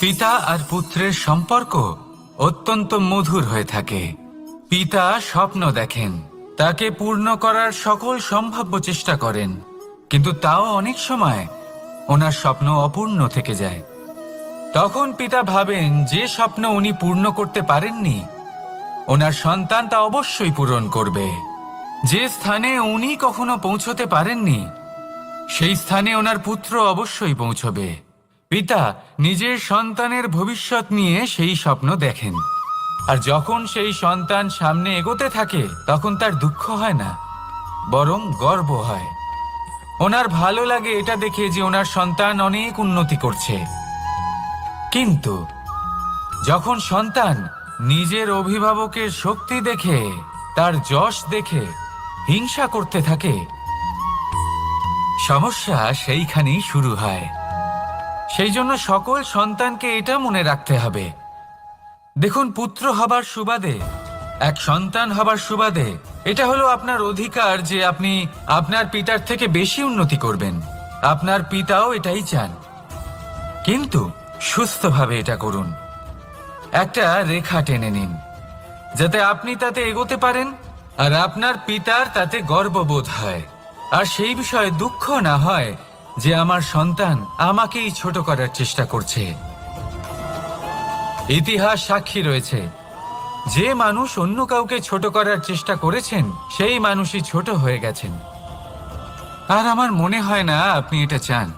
পিতা আর পুত্রের সম্পর্ক অত্যন্ত মধুর হয়ে থাকে। পিতা স্বপ্ন দেখেন, তাকে পূর্ণ করার সকল সম্ভাব্য চেষ্টা করেন, কিন্তু তাও অনেক সময় ওনার স্বপ্ন অপূর্ণ থেকে যায়। তখন পিতা ভাবেন, যে স্বপ্ন উনি পূর্ণ করতে পারেননি, ওনার সন্তান তা অবশ্যই পূরণ করবে। যে স্থানে উনি কখনো পৌঁছতে পারেননি, সেই স্থানে ওনার পুত্র অবশ্যই পৌঁছবে। পিতা নিজের সন্তানের ভবিষ্যৎ নিয়ে সেই স্বপ্ন দেখেন। আর যখন সেই সন্তান সামনে এগোতে থাকে, তখন তার দুঃখ হয় না, বরং গর্ব হয়। ওনার ভালো লাগে এটা দেখে যে ওনার সন্তান অনেক উন্নতি করছে। কিন্তু যখন সন্তান নিজের অভিভাবকের শক্তি দেখে, তার যশ দেখে, হিংসা করতে থাকে, সমস্যা সেইখানেই শুরু হয়। সেই জন্য সকল সন্তানকে এটা মনে রাখতে হবে। দেখুন, পুত্র হবার সুবাদে, এক সন্তান হবার সুবাদে, এটা হলো আপনার অধিকার যে আপনি আপনার পিতার থেকে বেশি উন্নতি করবেন। আপনার পিতাও এটাই চান। কিন্তু সুস্থভাবে এটা করুন। একটা রেখা টেনে নিন, যাতে আপনি তাতে এগোতে পারেন আর আপনার পিতার তাতে গর্ববোধ হয়। আর সেই বিষয়ে দুঃখ না হয় যে আমার সন্তান আমাকেই ছোট করার চেষ্টা করছে। ইতিহাস সাক্ষী রয়েছে। যে মানুষ অন্য কাউকে ছোট করার চেষ্টা করেছেন, সেই মানুষই ছোট হয়ে গেছেন। আর আমার মনে হয় না আপনি এটা চান।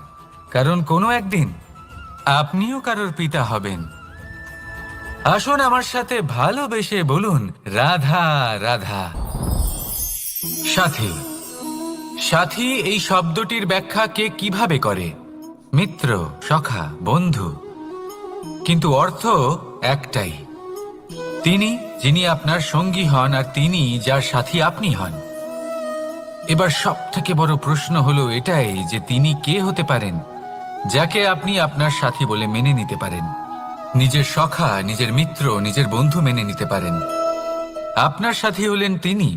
কারণ কোনো একদিন আপনিও কারোর পিতা হবেন। আসুন আমার সাথে ভালোবেসে বলুন, রাধা রাধা। সাথী। সাথী, এই শব্দটির ব্যাখ্যা কে কীভাবে করে? মিত্র, সখা, বন্ধু। কিন্তু অর্থ একটাই। তিনি, যিনি আপনার সঙ্গী হন, আর তিনি যার সাথী আপনি হন। এবার সব থেকে বড় প্রশ্ন হলো এটাই যে তিনি কে হতে পারেন, যাকে আপনি আপনার সাথী বলে মেনে নিতে পারেন। নিজের সখা, নিজের মিত্র, নিজের বন্ধু মেনে নিতে পারেন। আপনার সাথী হলেন তিনি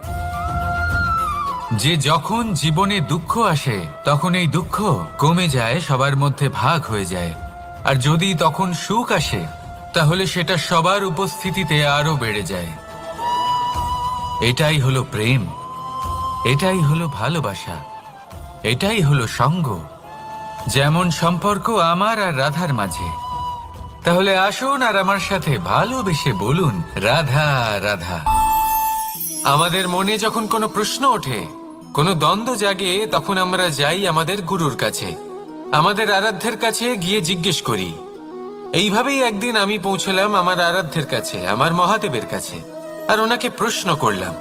যে যখন জীবনে দুঃখ আসে, তখন এই দুঃখ কমে যায়, সবার মধ্যে ভাগ হয়ে যায়। আর যদি তখন সুখ আসে, তাহলে সেটা সবার উপস্থিতিতে আরও বেড়ে যায়। এটাই হলো প্রেম। এটাই হলো ভালোবাসা। এটাই হলো সঙ্গ। যেমন সম্পর্ক আমার আর রাধার মাঝে। তাহলে আসুন আর আমার সাথে ভালোবেসে বলুন, রাধা রাধা। আমাদের মনে যখন কোনো প্রশ্ন ওঠে কোনো দ্বন্দ্ব জাগে, তখন আমরা যাই আমাদের গুরুর কাছে। আমাদের আরাধ্যের কাছে গিয়ে জিজ্ঞেস করি, এইভাবেই একদিন আমি পৌঁছলাম আমার আরাধ্যের কাছে, আমার মহাদেবের কাছে? আর ওনাকে প্রশ্ন করলাম,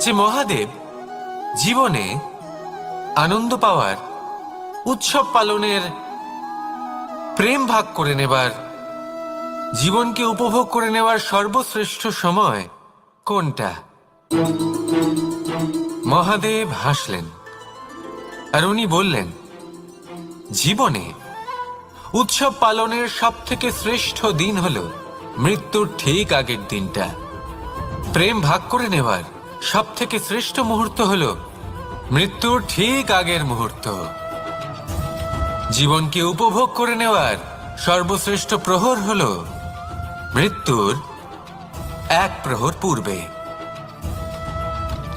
যে মহাদেব, জীবনে আনন্দ পাওয়ার, উৎসব পালনের প্রেম ভাগ করে নেবার, জীবনকে উপভোগ করে নেওয়ার সর্বশ্রেষ্ঠ সময় কোনটা? মহাদেব হাসলেন, আর উনি বললেন, জীবনে উৎসব পালনের সব থেকে শ্রেষ্ঠ দিন হল মৃত্যুর ঠিক আগের দিনটা। প্রেম ভাগ করে নেওয়ার সব থেকে শ্রেষ্ঠ মুহূর্ত হল মৃত্যুর ঠিক আগের মুহূর্ত। জীবনকে উপভোগ করে নেওয়ার সর্বশ্রেষ্ঠ প্রহর হল মৃত্যুর এক প্রহর পূর্বে।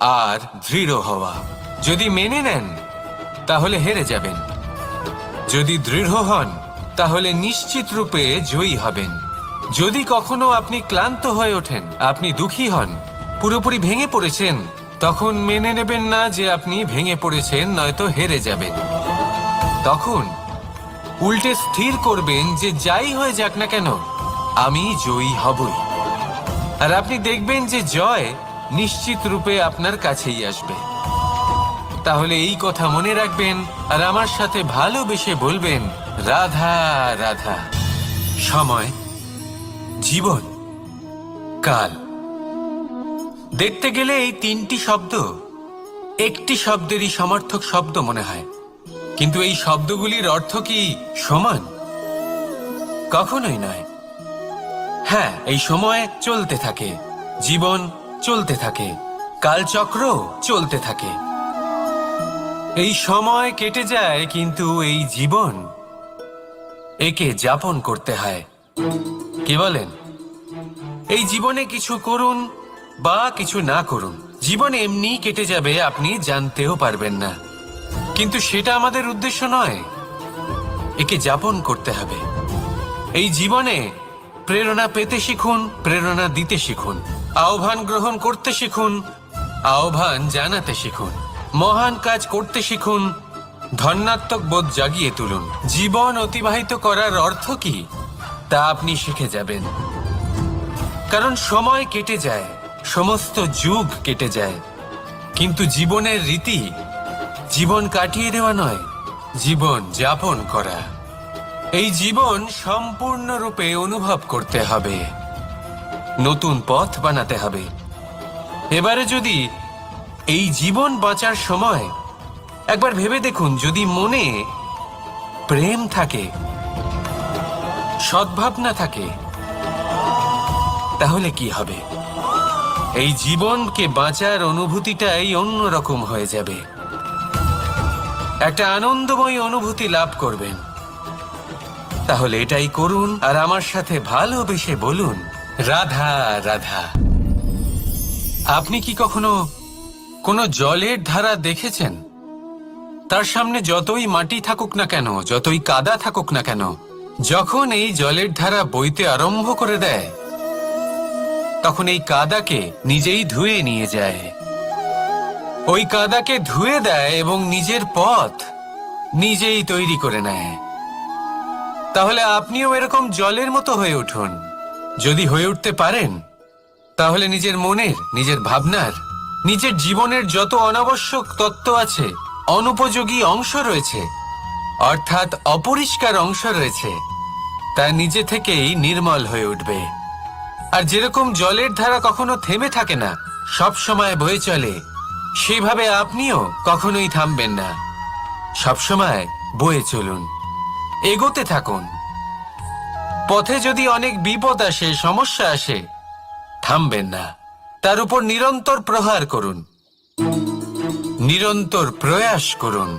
আর দৃঢ় হওয়া। যদি মেনে নেন, তাহলে হেরে যাবেন। যদি দৃঢ় হন, তাহলে নিশ্চিত রূপে জয়ী হবেন। যদি কখনো আপনি ক্লান্ত হয়ে ওঠেন, আপনি দুঃখী হন, পুরোপুরি ভেঙে পড়েছেন, তখন মেনে নেবেন না যে আপনি ভেঙে পড়েছেন, নয়তো হেরে যাবেন। তখন উল্টে স্থির করবেন যে যাই হয়ে যাক না কেন, আমি জয়ী হবই। আর আপনি দেখবেন যে জয় নিশ্চিত রূপে আপনার কাছেই আসবে। তাহলে এই কথা মনে রাখবেন আর আমার সাথে ভালোবেসে বলবেন, রাধা রাধা। সময়, জীবন, কাল। দেখতে গেলে এই তিনটি শব্দ একটি শব্দেরই সমর্থক শব্দ মনে হয়। কিন্তু এই শব্দগুলির অর্থ কি সমান? কখনোই নয়। হ্যাঁ এই সময় চলতে থাকে। জীবন চলতে থাকে। কালচক্র চলতে থাকে। এই সময় কেটে যায় কিন্তু এই জীবন একে যাপন করতে হয়। কি বলেন? এই জীবনে কিছু করুন বা কিছু না করুন, জীবন এমনি কেটে যাবে, আপনি জানতেও পারবেন না। কিন্তু সেটা আমাদের উদ্দেশ্য নয়, একে যাপন করতে হবে। এই জীবনে প্রেরণা পেতে শিখুন, প্রেরণা দিতে শিখুন। আহ্বান গ্রহণ করতে শিখুন, আহ্বান জানাতে শিখুন, মহান কাজ করতে শিখুন, ধন্যাত্মক বোধ জাগিয়ে তুলুন। জীবন অতিবাহিত করার অর্থ কি? তা আপনি শিখে যাবেন। কারণ সময় কেটে যায়, সমস্ত যুগ কেটে যায়। কিন্তু জীবনের রীতি, জীবন কাটিয়ে দেওয়া নয়, জীবন যাপন করা। এই জীবন সম্পূর্ণরূপে অনুভব করতে হবে। নতুন পথ বানাতে হবে। এবারে যদি এই জীবন বাঁচার সময় একবার ভেবে দেখুন, যদি মনে প্রেম থাকে, সদ্ভাবনা থাকে, তাহলে কি হবে? এই জীবনকে বাঁচার অনুভূতিটাই অন্যরকম হয়ে যাবে। একটা আনন্দময় অনুভূতি লাভ করবেন। তাহলে এটাই করুন আর আমার সাথে ভালোবেসে বলুন রাধা রাধা। আপনি কি কখনো কোনো জলের ধারা দেখেছেন? তার সামনে যতই মাটি থাকুক না কেন, যতই কাদা থাকুক না কেন, যখন এই জলের ধারা বইতে আরম্ভ করে দেয়, তখন এই কাদাকে নিজেই ধুয়ে নিয়ে যায়। ওই কাদাকে ধুয়ে দেয় এবং নিজের পথ নিজেই তৈরি করে নেয়। তাহলে আপনিও এরকম জলের মতো হয়ে উঠুন। যদি হয়ে উঠতে পারেন, তাহলে নিজের মনের, নিজের ভাবনার, নিজের জীবনের যত অনাবশ্যক তত্ত্ব আছে, অনুপযোগী অংশ রয়েছে, অর্থাৎ অপরিষ্কার অংশ রয়েছে, তা নিজে থেকেই নির্মল হয়ে উঠবে। আর যেরকম জলের ধারা কখনো থেমে থাকে না, সব সময় বয়ে চলে সেইভাবে আপনিও কখনোই থামবেন না। সবসময় বয়ে চলুন, এগোতে থাকুন। পথে যদি অনেক বিপদ আসে, সমস্যা আসে, থামবেন না। তার উপর নিরন্তর প্রহার করুন। নিরন্তর প্রয়াস করুন।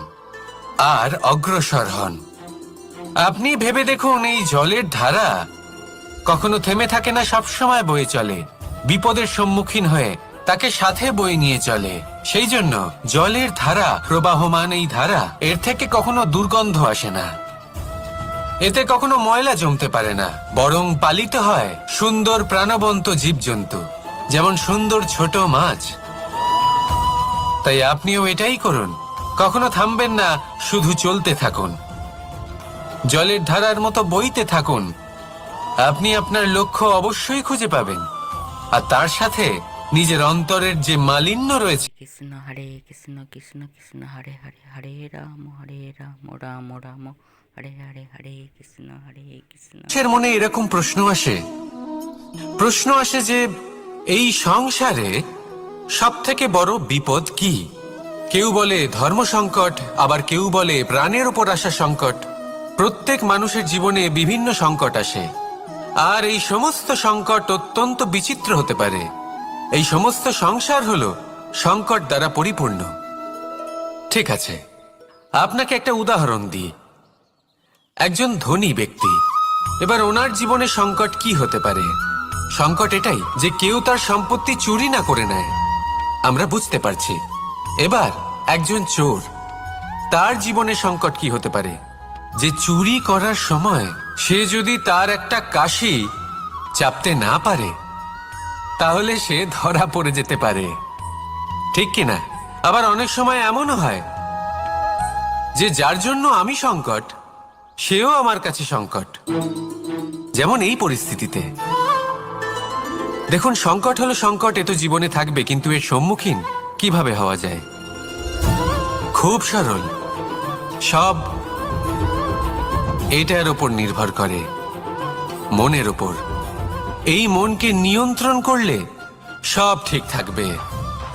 আর অগ্রসর হন। আপনি ভেবে দেখুন, এই জলের ধারা কখনো থেমে থাকে না, সবসময় বয়ে চলে। বিপদের সম্মুখীন হয়ে তাকে সাথে বয়ে নিয়ে চলে। সেই জন্য জলের ধারা, প্রবাহমান এই ধারা, এর থেকে কখনো দুর্গন্ধ আসে না। এতে কখনো ময়লা জমতে পারে না, বরং পালিত হয় সুন্দর প্রাণবন্ত জীবজন্তু, যেমন সুন্দর ছোট মাছ। তাই আপনিও এটাই করুন, কখনো থামবেন না, শুধু চলতে থাকুন। জলের ধারার মতো বইতে থাকুন। আপনি আপনার লক্ষ্য অবশ্যই খুঁজে পাবেন। আর তার সাথে নিজের অন্তরের যে মালিন্য রয়েছে কৃষ্ণ হরে কৃষ্ণ কৃষ্ণ কৃষ্ণ হরে হরে হরে রাম হরে রাম রাম রাম। মনে এরকম প্রশ্ন আসে। প্রশ্ন আসে যে, এই সংসারে সব থেকে বড় বিপদ কি? কেউ বলে ধর্ম সংকট, আবার কেউ বলে প্রাণের উপর আসা সংকট। প্রত্যেক মানুষের জীবনে বিভিন্ন সংকট আসে। আর এই সমস্ত সংকট অত্যন্ত বিচিত্র হতে পারে। এই সমস্ত সংসার হল সংকট দ্বারা পরিপূর্ণ। ঠিক আছে। আপনাকে একটা উদাহরণ দিই। একজন ধনী ব্যক্তি। এবার ওনার জীবনে সংকট কি হতে পারে? সংকট এটাই যে কেউ তার সম্পত্তি চুরি না করে নেয়। আমরা বুঝতে পারছি। এবার একজন চোর, তার জীবনে সংকট কি হতে পারে? যে চুরি করার সময় সে যদি তার একটা কাশি চাপতে না পারে, তাহলে সে ধরা পড়ে যেতে পারে। ঠিক কিনা আবার অনেক সময় এমনও হয় যে যার জন্য আমি সংকট সেও আমার কাছে সংকট। যেমন এই পরিস্থিতিতে। দেখুন, সংকট হলো সংকট, এ তো জীবনে থাকবে, কিন্তু এর সম্মুখীন কীভাবে হওয়া যায়? খুব সরল। সব এটার ওপর নির্ভর করে, মনের ওপর এই মনকে নিয়ন্ত্রণ করলে সব ঠিক থাকবে।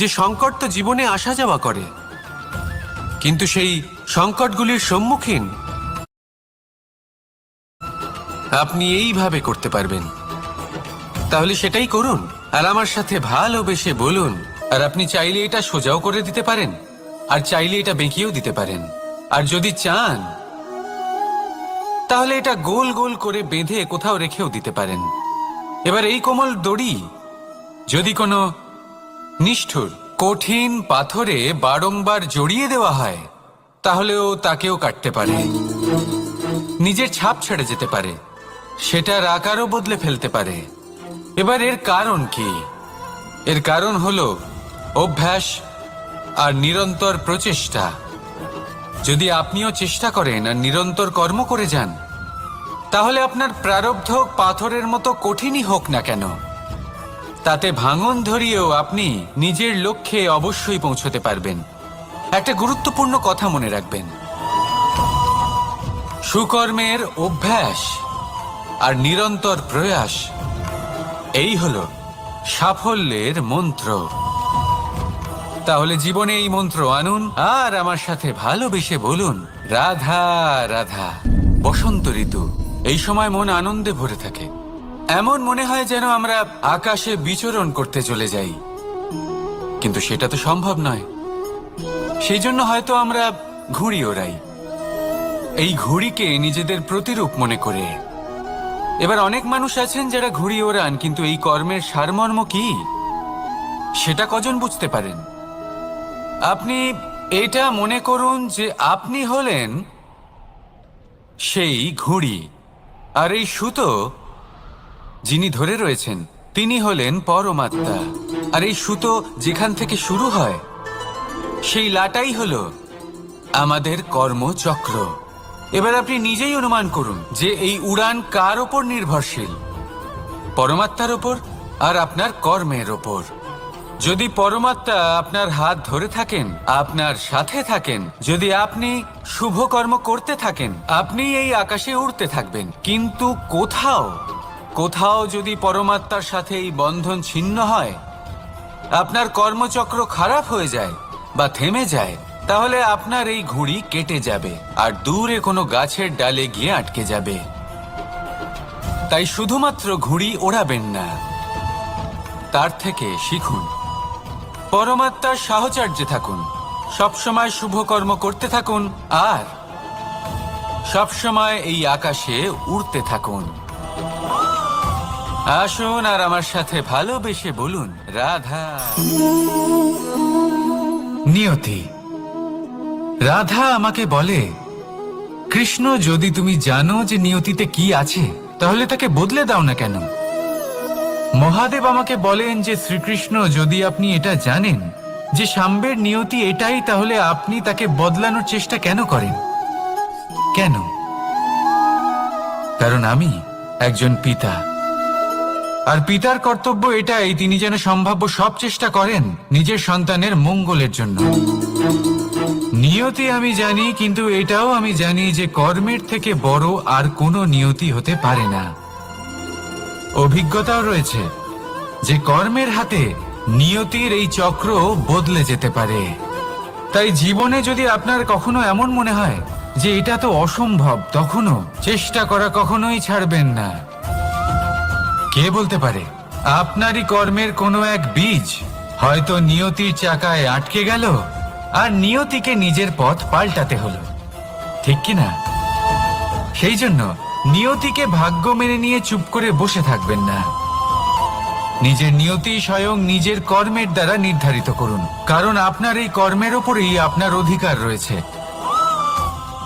যে সংকট তো জীবনে আসা যাওয়া করে, কিন্তু সেই সংকটগুলির সম্মুখীন আপনি এইভাবে করতে পারবেন। তাহলে সেটাই করুন, আর আমার সাথে ভালোবেসে বলুন, আর আপনি চাইলে এটা সোজাও করে দিতে পারেন, আর চাইলে এটা বেঁকিয়েও দিতে পারেন। আর যদি চান, তাহলে এটা গোল গোল করে বেঁধে কোথাও রেখেও দিতে পারেন। এবার এই কোমল দড়ি যদি কোনো নিষ্ঠুর। কঠিন পাথরে বারংবার জড়িয়ে দেওয়া হয়, তাহলেও তাকেও কাটতে পারে। নিজের ছাপ ছেড়ে যেতে পারে, সেটার আকারও বদলে ফেলতে পারে। এবার এর কারণ কি? এর কারণ হল অভ্যাস আর নিরন্তর প্রচেষ্টা। যদি আপনিও চেষ্টা করেন আর নিরন্তর কর্ম করে যান, তাহলে আপনার প্রারব্ধ পাথরের মতো কঠিনই হোক না কেন। তাতে ভাঙন ধরিয়েও আপনি নিজের লক্ষ্যে অবশ্যই পৌঁছতে পারবেন। একটা গুরুত্বপূর্ণ কথা মনে রাখবেন। সুকর্মের অভ্যাস আর নিরন্তর প্রয়াস, এই হল সাফল্যের মন্ত্র। তাহলে জীবনে এই মন্ত্র আনুন আর আমার সাথে ভালোবেসে বলুন, রাধা রাধা, বসন্ত ঋতু। এই সময় মন আনন্দে ভরে থাকে। এমন মনে হয় যেন আমরা আকাশে বিচরণ করতে চলে যাই। কিন্তু সেটা তো সম্ভব নয়। সেই জন্য হয়তো আমরা ঘুড়ি ওড়াই। এই ঘুড়িকে নিজেদের প্রতিরূপ মনে করে। এবার অনেক মানুষ আছেন যারা ঘুড়ি ওড়ান, কিন্তু এই কর্মের সারমর্ম কি? সেটা কজন বুঝতে পারেন? আপনি এটা মনে করুন যে আপনি হলেন সেই ঘুড়ি, আর এই সুতো যিনি ধরে রয়েছেন, তিনি হলেন পরমাত্মা। আর এই সুতো যেখান থেকে শুরু হয়, সেই লাটাই হল আমাদের কর্মচক্র। এবার আপনি নিজেই অনুমান করুন যে এই উড়ান কার ওপর নির্ভরশীল? পরমাত্মার ওপর আর আপনার কর্মের ওপর। যদি পরমাত্মা আপনার হাত ধরে থাকেন, আপনার সাথে থাকেন, যদি আপনি শুভ কর্ম করতে থাকেন, আপনি এই আকাশে উড়তে থাকবেন। কিন্তু কোথাও কোথাও যদি পরমাত্মার সাথে এই বন্ধন ছিন্ন হয়, আপনার কর্মচক্র খারাপ হয়ে যায় বা থেমে যায়, তাহলে আপনার এই ঘুড়ি কেটে যাবে আর দূরে কোনো গাছের ডালে গিয়ে আটকে যাবে। তাই শুধুমাত্র ঘুড়ি ওড়াবেন না, তার থেকে শিখুন। পরমাত্মার সাহচর্যে থাকুন। সবসময় শুভ কর্ম করতে থাকুন আর সবসময় এই আকাশে উড়তে থাকুন। আসুন আর আমার সাথে ভালোবেসে বলুন, রাধা। নিয়তি, রাধা আমাকে বলে, কৃষ্ণ, যদি তুমি জানো যে নিয়তিতে কি আছে, তাহলে তাকে বদলে দাও না কেন? মহাদেব আমাকে বলেন যে, শ্রীকৃষ্ণ, যদি আপনি এটা জানেন, যে সাম্বের নিয়তি এটাই, তাহলে আপনি তাকে বদলানোর চেষ্টা কেন করেন? কেন? কারণ আমি একজন পিতা। আর পিতার কর্তব্য এটাই, তিনি যেন সম্ভাব্য সব চেষ্টা করেন নিজের সন্তানের মঙ্গলের জন্য। নিয়তি আমি জানি, কিন্তু এটাও আমি জানি যে কর্মের থেকে বড় আর কোনো নিয়তি হতে পারে না। অভিজ্ঞতাও রয়েছে যে কর্মের হাতে নিয়তির এই চক্র বদলে যেতে পারে। তাই জীবনে যদি আপনার কখনো এমন মনে হয় যে এটা তো অসম্ভব, তখনও চেষ্টা করা কখনোই ছাড়বেন না। কে বলতে পারে? আপনারই কর্মের কোনো এক বীজ হয়তো নিয়তির চাকায় আটকে গেল আর নিয়তিকে নিজের পথ পাল্টাতে হলো। ঠিক কি না সেই জন্য নিয়তিকে ভাগ্য মেনে নিয়ে চুপ করে বসে থাকবেন না। নিজের নিয়তি স্বয়ং নিজের কর্মের দ্বারা নির্ধারিত করুন। কারণ আপনার এই কর্মের ওপরেই আপনার অধিকার রয়েছে।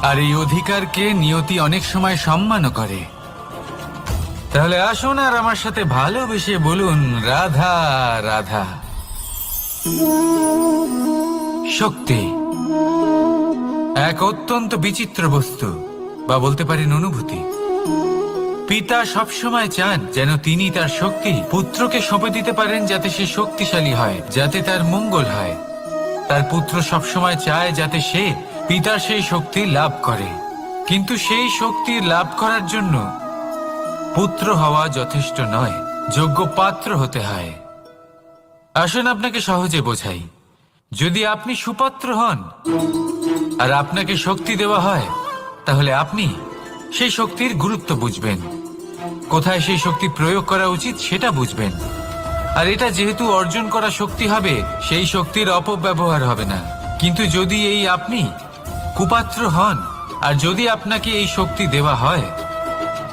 আর এই অধিকারকে নিয়তি অনেক সময় সম্মানও করে। তাহলে আসুন আর আমার সাথে ভালোবেসে বলুন, রাধা রাধা। শক্তি। এক অত্যন্ত বিচিত্র বস্তু, বা বলতে পারেন অনুভূতি। পিতা সবসময় চান যেন তিনি তার শক্তি পুত্রকে সঁপে দিতে পারেন যাতে সে শক্তিশালী হয়, যাতে তার মঙ্গল হয়। তার পুত্র সবসময় চায় যাতে সে পিতার সেই শক্তি লাভ করে। কিন্তু সেই শক্তি লাভ করার জন্য পুত্র হওয়া যথেষ্ট নয়, যোগ্য পাত্র হতে হয়। আসুন আপনাকে সহজে বোঝাই। যদি আপনি সুপাত্র হন আর আপনাকে শক্তি দেওয়া হয়, তাহলে আপনি সেই শক্তির গুরুত্ব বুঝবেন। কোথায় সেই শক্তি প্রয়োগ করা উচিত সেটা বুঝবেন। আর এটা যেহেতু অর্জন করা শক্তি হবে, সেই শক্তির অপব্যবহার হবে না। কিন্তু যদি এই আপনি কুপাত্র হন, আর যদি আপনাকে এই শক্তি দেওয়া হয়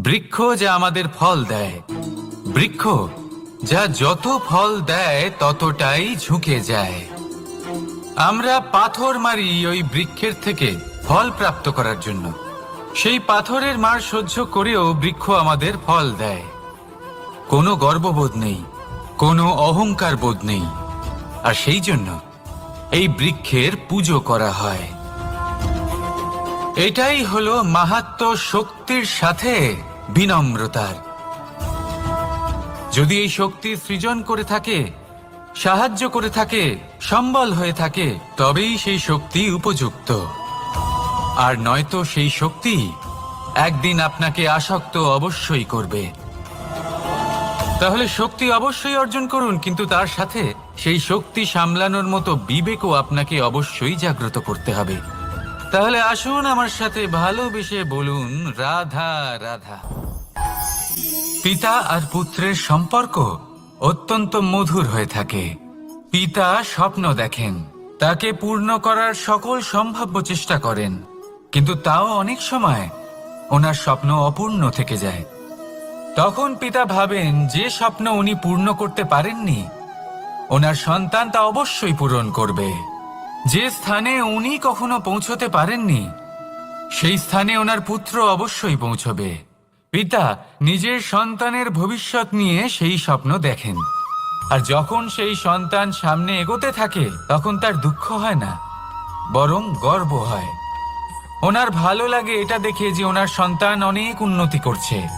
বৃক্ষ যা আমাদের ফল দেয়। বৃক্ষ যা যত ফল দেয়, ততটাই ঝুঁকে যায়। আমরা পাথর মারি ওই বৃক্ষের থেকে ফল প্রাপ্ত করার জন্য। সেই পাথরের মার সহ্য করেও বৃক্ষ আমাদের ফল দেয়। কোনো গর্ববোধ নেই, কোনো অহংকার বোধ নেই। আর সেই জন্য এই বৃক্ষের পুজো করা হয়। এটাই হলো মাহাত্ম শক্তির সাথে বিনম্রতার। যদি এই শক্তি সৃজন করে থাকে, সাহায্য করে থাকে, সম্বল হয়ে থাকে, তবেই সেই শক্তি উপযুক্ত। আর নয়তো সেই শক্তি একদিন আপনাকে আসক্ত অবশ্যই করবে। তাহলে শক্তি অবশ্যই অর্জন করুন, কিন্তু তার সাথে সেই শক্তি সামলানোর মতো বিবেকও আপনাকে অবশ্যই জাগ্রত করতে হবে। তাহলে আসুন আমার সাথে ভালোবেসে বলুন, রাধা রাধা। পিতা আর পুত্রের সম্পর্ক অত্যন্ত মধুর হয়ে থাকে। পিতা স্বপ্ন দেখেন, তাকে পূর্ণ করার সকল সম্ভাব্য চেষ্টা করেন। কিন্তু তাও অনেক সময় ওনার স্বপ্ন অপূর্ণ থেকে যায়। তখন পিতা ভাবেন, যে স্বপ্ন উনি পূর্ণ করতে পারেননি, ওনার সন্তান তা অবশ্যই পূরণ করবে। যে স্থানে উনি কখনো পৌঁছতে পারেননি, সেই স্থানে ওনার পুত্র অবশ্যই পৌঁছবে। পিতা নিজের সন্তানের ভবিষ্যৎ নিয়ে সেই স্বপ্ন দেখেন। আর যখন সেই সন্তান সামনে এগোতে থাকে, তখন তার দুঃখ হয় না, বরং গর্ব হয়। ওনার ভালো লাগে এটা দেখে যে ওনার সন্তান অনেক উন্নতি করছে।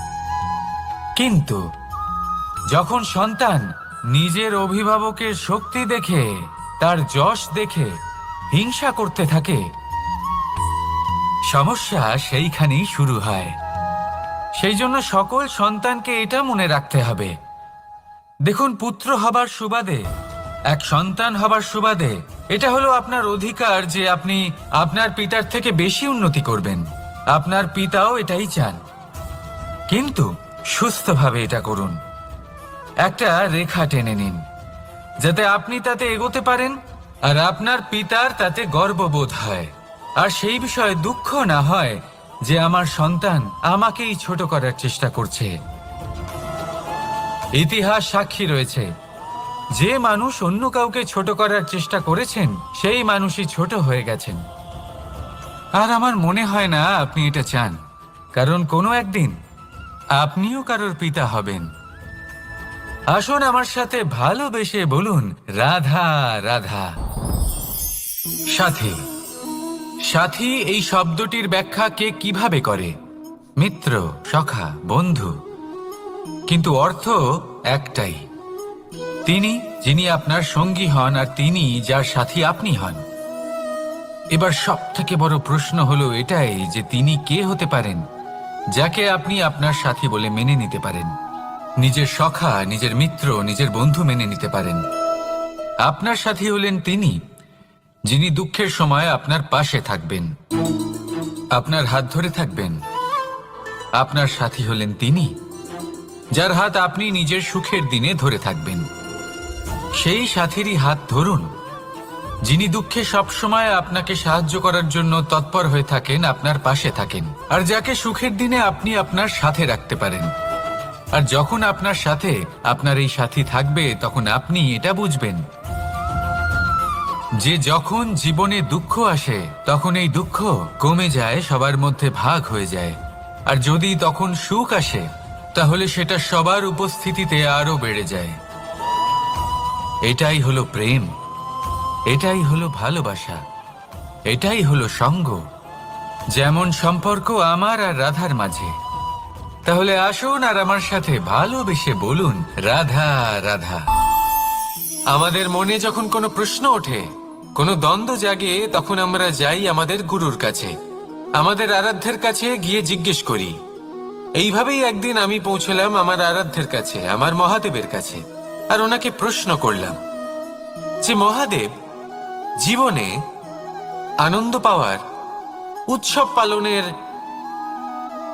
কিন্তু যখন সন্তান নিজের অভিভাবকের শক্তি দেখে, তার যশ দেখে হিংসা করতে থাকে। সমস্যা সেইখানেই শুরু হয়। সেই জন্য সকল সন্তানকে এটা মনে রাখতে হবে। দেখুন, পুত্র হবার সুবাদে, এক সন্তান হবার সুবাদে, এটা হলো আপনার অধিকার যে আপনি আপনার পিতার থেকে বেশি উন্নতি করবেন। আপনার পিতাও এটাই চান। কিন্তু সুস্থভাবে এটা করুন। একটা রেখা টেনে নিন, যাতে আপনি তাতে এগোতে পারেন। আর আপনার পিতার তাতে গর্ববোধ হয়। আর সেই বিষয়ে দুঃখ না হয় যে আমার সন্তান আমাকেই ছোট করার চেষ্টা করছে। ইতিহাস সাক্ষী রয়েছে। যে মানুষ অন্য কাউকে ছোট করার চেষ্টা করেছেন, সেই মানুষই ছোট হয়ে গেছেন। আর আমার মনে হয় না আপনি এটা চান। কারণ কোনো একদিন আপনিও কারোর পিতা হবেন। আসুন আমার সাথে ভালোবেসে বলুন, রাধা রাধা। সাথী সাথী, এই শব্দটির ব্যাখ্যা কে কীভাবে করে? মিত্র, সখা, বন্ধু। কিন্তু অর্থ একটাই। তিনি, যিনি আপনার সঙ্গী হন আর তিনি যার সাথী আপনি হন। এবার সব থেকে বড় প্রশ্ন হলো এটাই যে তিনি কে হতে পারেন, যাকে আপনি আপনার সাথী বলে মেনে নিতে পারেন। নিজের সখা, নিজের মিত্র, নিজের বন্ধু মেনে নিতে পারেন। আপনার সাথী হলেন তিনি, যিনি দুঃখের সময় আপনার পাশে থাকবেন। আপনার হাত ধরে থাকবেন। আপনার সাথী হলেন তিনি, যার হাত আপনি নিজের সুখের দিনে ধরে থাকবেন। সেই সাথীরই হাত ধরুন, যিনি দুঃখে সবসময় আপনাকে সাহায্য করার জন্য তৎপর হয়ে থাকেন, আপনার পাশে থাকেন। আর যাকে সুখের দিনে আপনি আপনার সাথে রাখতে পারেন। আর যখন আপনার সাথে আপনার এই সাথী থাকবে, তখন আপনি এটা বুঝবেন। যে যখন জীবনে দুঃখ আসে, তখন এই দুঃখ কমে যায়, সবার মধ্যে ভাগ হয়ে যায়। আর যদি তখন সুখ আসে, তাহলে সেটা সবার উপস্থিতিতে আরও বেড়ে যায়। এটাই হলো প্রেম। এটাই হলো ভালোবাসা। এটাই হলো সঙ্গ। যেমন সম্পর্ক আমার আর রাধার মাঝে। তাহলে আসুন আর আমার সাথে ভালোবেসে বলুন, রাধা রাধা। আমাদের মনে যখন কোনো প্রশ্ন ওঠে, কোনো দ্বন্দ্ব জাগে, তখন আমরা যাই আমাদের গুরুর কাছে, আমাদের আরাধ্যের কাছে গিয়ে জিজ্ঞেস করি। এইভাবেই একদিন আমি পৌঁছলাম আমার আরাধ্যের কাছে, আমার মহাদেবের কাছে, আর ওনাকে প্রশ্ন করলাম যে, মহাদেব, জীবনে আনন্দ পাওয়ার, উৎসব পালনের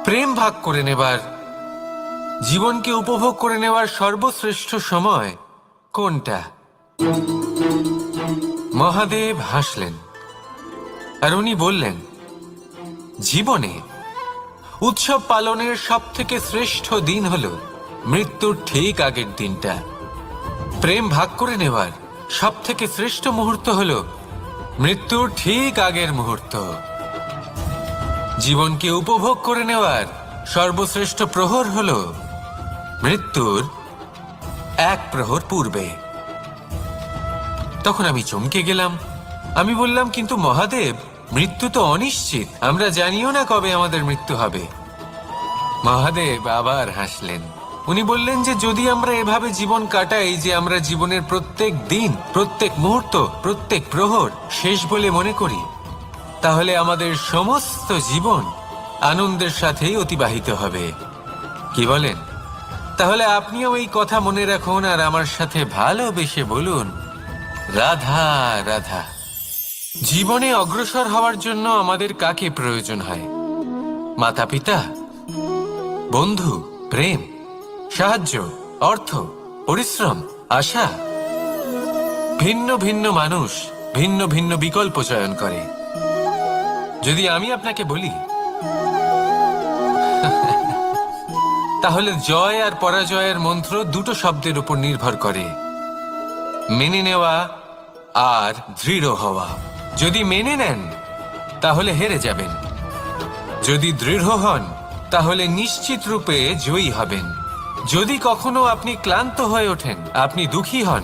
প্রেম ভাগ করে নেবার, জীবনকে উপভোগ করে নেওয়ার সর্বশ্রেষ্ঠ সময় কোনটা? মহাদেব হাসলেন আর উনি বললেন, জীবনে উৎসব পালনের সব থেকে শ্রেষ্ঠ দিন হল মৃত্যুর ঠিক আগের দিনটা। প্রেম ভাগ করে নেওয়ার সব থেকে শ্রেষ্ঠ মুহূর্ত হলো মৃত্যুর ঠিক আগের মুহূর্ত। জীবনকে উপভোগ করে নেওয়ার সর্বশ্রেষ্ঠ প্রহর হল মৃত্যুর এক প্রহর পূর্বে। তখন আমি চমকে গেলাম। আমি বললাম, কিন্তু মহাদেব, মৃত্যু তো অনিশ্চিত। আমরা জানিও না কবে আমাদের মৃত্যু হবে। মহাদেব আবার হাসলেন। উনি বললেন যে, যদি আমরা এভাবে জীবন কাটাই যে, আমরা জীবনের প্রত্যেক দিন, প্রত্যেক মুহূর্ত, প্রত্যেক প্রহর শেষ বলে মনে করি তাহলে আমাদের সমস্ত জীবন আনন্দের সাথেই অতিবাহিত হবে। কি বলেন? তাহলে আপনিও এই কথা মনে রাখুন আর আমার সাথে ভালোবেসে বলুন, রাধা রাধা। জীবনে অগ্রসর হওয়ার জন্য আমাদের কাকে প্রয়োজন হয়? মাতা পিতা বন্ধু? প্রেম? সাহায্য? অর্থ? পরিশ্রম? আশা? ভিন্ন ভিন্ন মানুষ ভিন্ন ভিন্ন বিকল্প চয়ন করে। যদি আমি আপনাকে বলি, তাহলে জয় আর পরাজয়ের মন্ত্র দুটো শব্দের উপর নির্ভর করে। মেনে নেওয়া আর দৃঢ় হওয়া। যদি মেনে নেন, তাহলে হেরে যাবেন। যদি দৃঢ় হন, তাহলে নিশ্চিত রূপে জয়ী হবেন। যদি কখনো আপনি ক্লান্ত হয়ে ওঠেন, আপনি দুঃখী হন,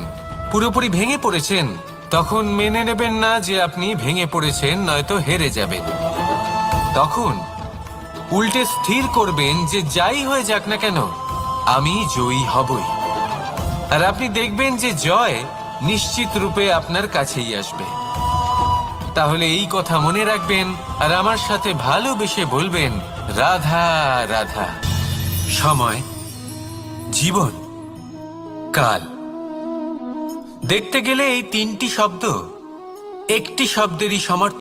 পুরোপুরি ভেঙে পড়েছেন তখন মেনে নেবেন না যে আপনি ভেঙে পড়েছেন, নয়তো হেরে যাবেন। তখন উল্টে স্থির করবেন যে যাই হয়ে যাক না কেন, আমি জয়ী হবই। আর আপনি দেখবেন যে জয় নিশ্চিত রূপে আপনার কাছেই আসবে। তাহলে এই কথা মনে রাখবেন আর আমার সাথে ভালোবেসে বলবেন, রাধা রাধা। সময়, জীবন, কাল। দেখতে গেলে এই তিনটি শব্দ একটি শব্দেরই সমর্থ